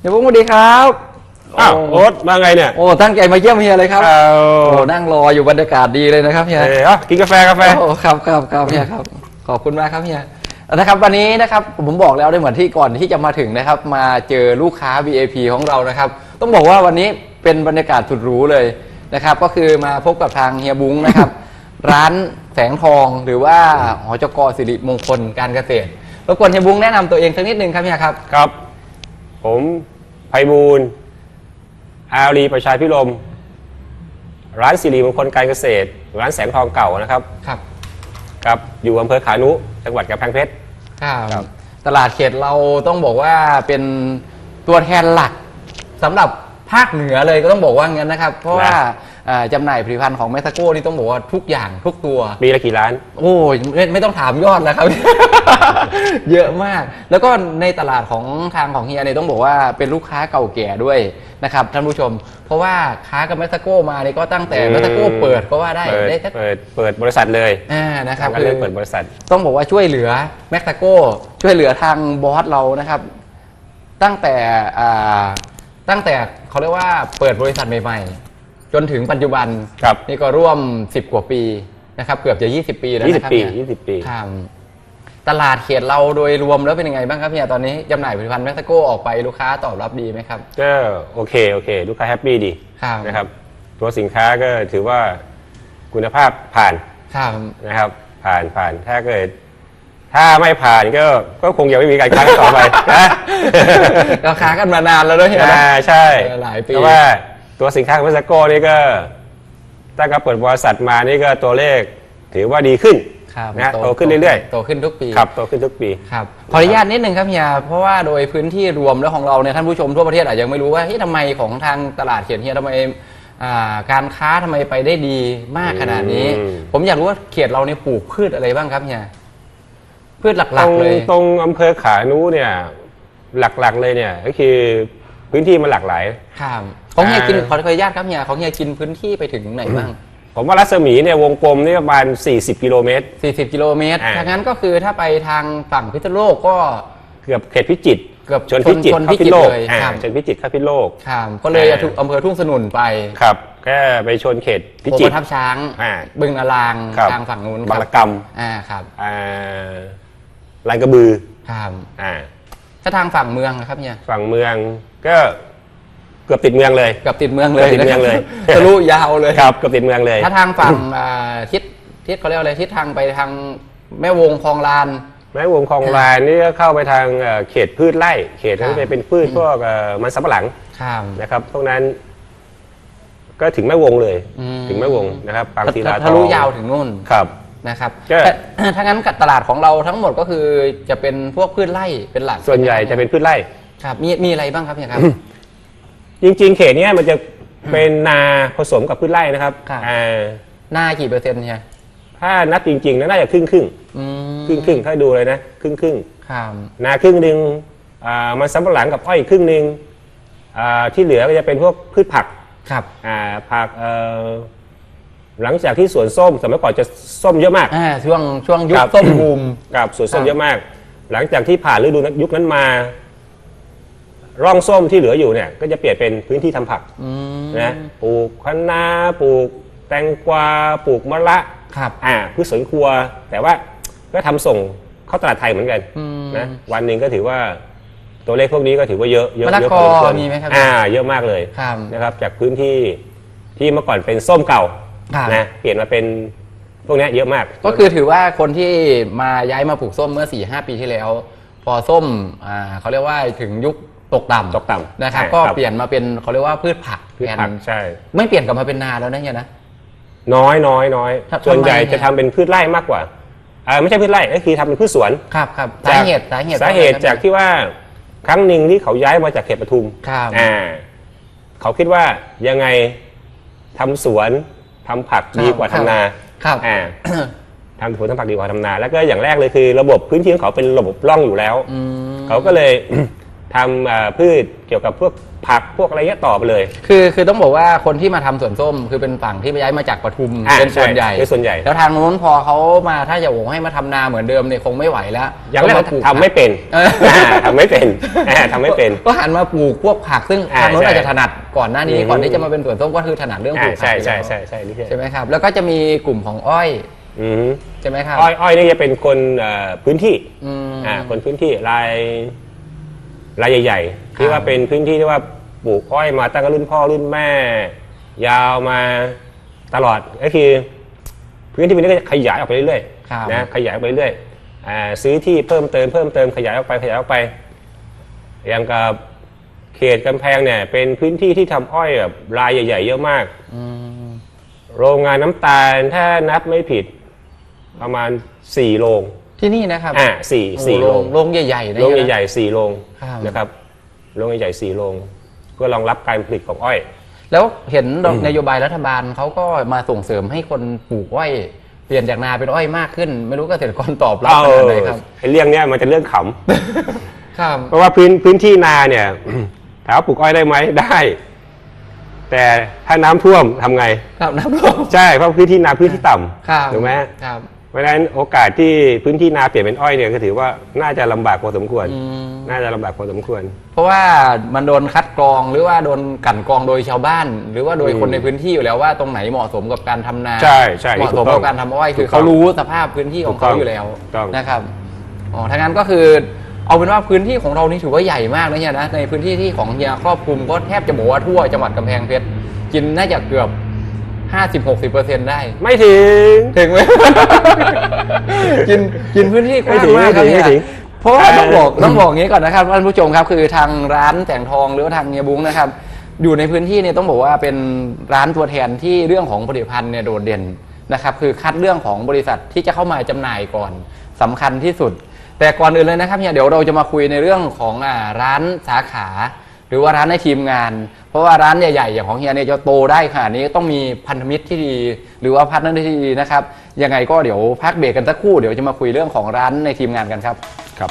เดี๋ยวผมสวัสดีครับอ้าวโโอ๊ตมาไงเนี่ยโอ้ตั้งใจมาเยี่ยมเฮียเลยครับเอาโอ้นั่งรออยู่บรรยากาศดีเลยนะครับเฮียเอ้ยอะกินกาแฟกาแฟ โอ้ครับครับครับเฮียครับขอบคุณมากครับเฮียนะครับวันนี้นะครับผมบอกแล้วได้เหมือนที่ก่อนที่จะมาถึงนะครับ มาเจอลูกค้า VIP ของเรานะครับ ต้องบอกว่าวันนี้เป็นบรรยากาศสุดหรูเลยนะครับ ก็คือมาพบกับทางเฮียบุ้งนะครับ ร้านแสงทองหรือว่าหอจกสิริมงคลการเกษตรรบกวนเฮียบุ้งแนะนำตัวเองสักนิดนึงครับเฮียครับ ครับ ผม ไพบูลย์อารีประชาพิรมย์ร้านสิริมงคลการเกษตร ร้านแสงทองเก่านะครับ ครับครับอยู่อำเภอขานุ จังหวัดกำแพงเพชร ครับ ตลาดเขตเราต้องบอกว่าเป็นตัวแทนหลักสำหรับภาคเหนือเลยก็ต้องบอกว่างั้นนะครับ เพราะว่าเอ่อ จำหน่ายผลิตภัณฑ์ของเมสโก้นี่ต้องบอกว่าทุกอย่างทุกตัวมีละกี่ร้าน โอ้ยไม่ไม่ต้องถามยอดแล้วครับ เยอะมาก แล้วก็ในตลาดของทางของเฮียเนี่ยต้องบอกว่าเป็นลูกค้าเก่าแก่ด้วยนะครับท่านผู้ชม เพราะว่าค้ากับเมสโก้มาเนี่ยก็ตั้งแต่อืมเมสโก้เปิดก็ว่าได้เปิดได้สัก เปิดเปิดบริษัทเลยอ่านะครับทำงานเรื่องเปิดบริษัท ต้องบอกว่าช่วยเหลือแม็กตาโก้ช่วยเหลือทางบอสเรานะครับ ตั้งแต่อ่าตั้งแต่เขาเรียกว่าเปิดบริษัทใหม่ๆ จนถึงปัจจุบันครับนี่ก็ร่วม 10 กว่าปีนะครับ เกือบจะ 20 ปีแล้วนะครับ20 ปี เนี่ย20 ปี ครับตลาดเขตเราโดยรวมแล้วเป็นยังไงบ้างครับเนี่ยตอนนี้จำหน่ายผลิตภัณฑ์แม็กตาโก้ออกไปลูกค้าตอบรับดีไหมครับก็โอเคโอเคลูกค้าแฮปปี้ดีครับนะครับตัวสินค้าก็ถือว่าคุณภาพผ่านครับนะครับ ผ่านผ่านถ้าเกิด ถ้าไม่ผ่านก็ก็คงยังไม่มีการค้าต่อไปนะ เราค้ากันมานานแล้วด้วยเฮียนะอ่าใช่เออหลายปีเพราะว่า ตัวสินค้าของเมสโก้นี่ก็ตั้งแต่เปิดบริษัทมานี่ก็ตัวเลขถือว่าดีขึ้นครับนะโตขึ้นเรื่อยโตขึ้นทุกปีๆครับโตขึ้นทุกปีครับขออนุญาตนิดนึงครับเฮียเพราะว่าโดยพื้นที่รวมแล้วของเราเนี่ยท่านผู้ชมทั่วประเทศอาจจะยังไม่รู้ว่าเฮ้ยทำไมของทางตลาดเขียนเฮียทำไมอ่าการค้าทำไมไปได้ดีมากขนาดนี้อืมผมอยากรู้ว่าเขตเราเนี่ยปลูกพืชอะไรบ้างครับเฮียพืชหตลัรกงๆเลยตรงอำเภอขานุเนี่ยหลักๆเลยเนี่ยก็คือพื้นที่มันหลากหลายครับ ของเฮียกินอ่าขอขออนุญาตครับเฮียของเฮียกินพื้นที่ไปถึงไหนบ้างผมว่ารัศมีเนี่ยวงกลมนี่ประมาณ 40 กิโลเมตร 40 กิโลเมตรอ่าถ้างั้นก็คือถ้าไปทางฝั่งพิษณุโลกก็เกือบเขตพิจิตรเกือบชนพิจิตรชนเข้าพิจิพิตรโลกเลยอ่าครับชนพิจิตรเข้าพิโลกครับก็เลยอ่าอำเภอทุ่งสนุนไปครับก็ไปชนเขตพิโพจิตธิ์รทับช้างอ่าบึงนารางครับทางฝั่งนู้นบางคระรับกำอ่าครับอ่าลานกระบือครับอ่าถ้าทางฝั่งเมืองนะครับเนี่ยฝั่งเมืองก็ เกือบติดเมืองเลย เกือบติดเมืองเลยเกือบติดเมืองเลย นะครับทะลุยาวเลย ครับเกือบติดเมืองเลย ถ้าทางฝั่งอ่าทิศทิศเขาเรียกว่าอะไรทิศทางไปทางแม่วงคลองลานแม้วงคลองลานนี่ก็เข้าไปทางเอ่อเขตพืชไร่ เขตนั้นครับ จะเป็นพืชพวกเอ่อมันสำปะหลังครับนะครับพวกนั้น ก็ถึงแม่วงเลย อืม ถึงแม่วงนะครับปางศิลาทองทะลุยาวถึงนู่นครับ นะครับก็ แต่ ถ้างั้นกับตลาดของเราทั้งหมดก็คือจะเป็นพวกพืชไร่เป็นหลักส่วนใหญ่จะเป็นพืชไร่ ครับมีมีอะไรบ้างครับเนี่ยครับ จริง ๆ เขตเนี้ยมันจะเป็นนาผสมกับพืชไร่นะครับครับอ่าหน้ากี่เปอร์เซ็นต์เนี่ยถ้านับจริงๆน่าจะครึ่งครึ่งอืมครึ่งครึ่งๆถ้าดูเลยนะครึ่งครึ่งครับๆนาครึ่งหนึ่งอ่ามันสำปะหลังกับอ้อยครึ่งหนึ่งอ่าที่เหลือก็จะเป็นพวกพืชผักครับอ่าผักเอ่อหลังจากที่สวนส้มสมัยก่อนจะส้มเยอะมาก อ่าช่วงช่วงยุคครับส้มบูม กับสวนส้ครับมเยอะมาก หลังจากที่ผ่านฤดูนั้นยุคนั้นมา ร่องส้มที่เหลืออยู่เนี่ยก็จะเปลี่ยนเป็นพื้นที่ทำผักอืมนะปลูกคะน้าปลูกแตงกวาปลูกมะละครับ อ่าพืชสวนครัว แต่ว่าก็ทำส่งเข้าตลาดไทยเหมือนกันอืมนะวันหนึ่งก็ถือว่าตัวเลขพวกนี้ก็ถือว่าเยอะเยอะมะละเยอะกอพสควรมีไหมครับ อ่า เยอะมากเลย ครับ นะครับจากพื้นที่ที่เมื่อก่อนเป็นส้มเก่าครับ นะเปลี่ยนมาเป็นพวกเนี้ยเยอะมากก็คือถือว่าคนที่มาย้ายมาปลูกส้มเมื่อ4ี่หปีที่แล้ว พอส้มอ่าเขาเรียกว่าถึงยุค ตกต่ำตกต่ำนะครับ ใช่ก็ครับ เปลี่ยนมาเป็นเขาเรียกว่าพืชผักพืชผักแทนใช่ ไม่เปลี่ยนกลับมาเป็นนาแล้วนะเฮียนะ น้อยน้อยน้อยทำส่วนใหญ่ทำไมเนี่ย จะทำเป็นพืชไร่มากกว่าอ่าไม่ใช่พืชไร่ก็คือทำเป็นพืชสวน ครับครับจสาเหตุสาเหตุสาเหตุจากที่ว่าครั้งหนึ่งที่เขาย้ายมาจากเขตปทุมครับอ่าเขาคิดว่ายังไงทำสวนทำผักดีกว่าทำนาครับ อ่าทำสวนทำผักดีกว่าทำนา แล้วก็อย่างแรกเลยคือ ระบบพื้นที่ของเขาเป็นระบบร่องอยู่แล้ว อืม เขาก็เลย ทำเอ่อพืชเกี่ยวกับพวกผักพวกอะไรเงี้ยต่อไปเลย คือคือต้องบอกว่าคนที่มาทำสวนส้ม คือเป็นฝั่งที่ย้ายมาจากปทุมอ่าเป็นส่วนใหญ่ใช่เป็นส่วนใหญ่ แล้วทางโน้นพอเขามาถ้าจะโหให้มาทำนาเหมือนเดิมเนี่ยคงไม่ไหวแล้วอย่างแรกมาปลูกทำไม่เป็นเออ อ่าทำไม่เป็นอ่าทำไม่เป็น ก็หันมาปลูกพวกผักซึ่งอ่าทางโน้นใช่อาจจะถนัดก่อนหน้านี้อืม ก่อนที่จะมาเป็นสวนส้มก็คือถนัดเรื่องปอ่าลูกผัใช่กอยู่ใช่แล้วใช่ใช่นี่ใช่ไหมครับ แล้วก็จะมีกลุ่มของอ้อยอืมใช่ไหมครับอ้อยอ้อยนี่จะเป็นคนเอ่อพื้นที่ อืม อ่าคนพื้นที่ราย รายใหญ่ๆที่ว่าเป็นพื้นที่ที่ว่าปลูกอ้อยมาตั้งแต่รุ่นพ่อรุ่นแม่ ยาวมาตลอดก็คือ พื้นที่นี้ก็จะขยายออกไปเรื่อยครับๆนะขยายออกไปเรื่อยอ่าซื้อที่เพิ่มเติมเพิ่มเติมขยายออกไปขยายออกไป อย่างกับเขตกำแพงเนี่ย เป็นพื้นที่ที่ทำอ้อยแบบรายใหญ่ ๆ เยอะมากอืมโรงงานน้ำตาลถ้านับไม่ผิด ประมาณสี่โรง ที่นี่นะครับอ่าสี่สี่โรโรงงโรงใหญ่ๆนะโรงใหญ่ๆสี่โรงครับนะครับโรงใหญ่ๆสี่โรงเพื่อรองรับการผลิตของอ้อย แล้วเห็นนโยบายรัฐบาลเขาก็มาส่งเสริมให้คนปลูกอ้อยเปลี่ยนจากนาเป็นอ้อยมากขึ้น ไม่รู้เกษตรกรตอบรับขนาดไหนครับไอ้เรื่องเนี้ยมันจะเรื่องขครับำเพราะว่าพื้นพื้นที่นาเนี่ยถามว่าปลูกอ้อยได้ไหมได้ แต่ถ้าน้ำท่วมทำไงครับน้ำท่วมใช่เพราะพื้นที่นาพื้นที่ต่ครับำถูกไหมครับ เพราะฉะนั้นโอกาสที่พื้นที่นาเปลี่ยนเป็นอ้อยเนี่ยก็ถือว่าน่าจะลำบากพอสมควร อืม น่าจะลำบากพอสมควร เพราะว่ามันโดนคัดกรองหรือว่าโดนกลั่นกรองโดยชาวบ้าน หรือว่าโดยอืมคนในพื้นที่อยู่แล้วว่าตรงไหนเหมาะสมกับการทำนาใช่ใช่เหมาะสมถูกต้กัอบงการทำอ้อยคือถูกต้องเขารู้สภาพพื้นที่ของถูกต้เขาองอยู่แล้วถูกต้อง นะครับอ๋อถ้างั้นก็คือ เอาเป็นว่าพื้นที่ของเรานี่ถือว่าใหญ่มากนะเฮียนะในพื้นที่ที่ของเฮียครอบคลุมก็แทบจะบอกว่าทั่วจังหวัดกำแพงเพชรกินน่าจะเกือบ 50-60%ได้ ไม่ถึง ถึงไหม กินกินพื้นที่กว้างมากครับไม่ถึงเนี่ยไม่ถึงเพราะว่าต้องบอกเออต้องบอกอย่างนี้ก่อนนะครับท่านผู้ชมครับคือทางร้านแสงทองหรือว่าทางเนียบุ้งนะครับ อยู่ในพื้นที่เนี่ยต้องบอกว่าเป็นร้านตัวแทนที่เรื่องของผลิตภัณฑ์เนี่ยโดดเด่นนะครับ คือคัดเรื่องของบริษัทที่จะเข้ามาจำหน่ายก่อนสำคัญที่สุด แต่ก่อนอื่นเลยนะครับเนี่ยเดี๋ยวเราจะมาคุยในเรื่องของอ่าร้านสาขา หรือว่าร้านในทีมงาน เพราะว่าร้านใหญ่ๆอย่างของเฮียเนี่ยจะโตได้ขนาดนี้ต้องมีพันธมิตรที่ดี หรือว่าพาร์ทเนอร์ที่ดีนะครับยังไงก็เดี๋ยวพักเบรกกันสักครู่เดี๋ยวจะมาคุยเรื่องของร้านในทีมงานกันครับครับ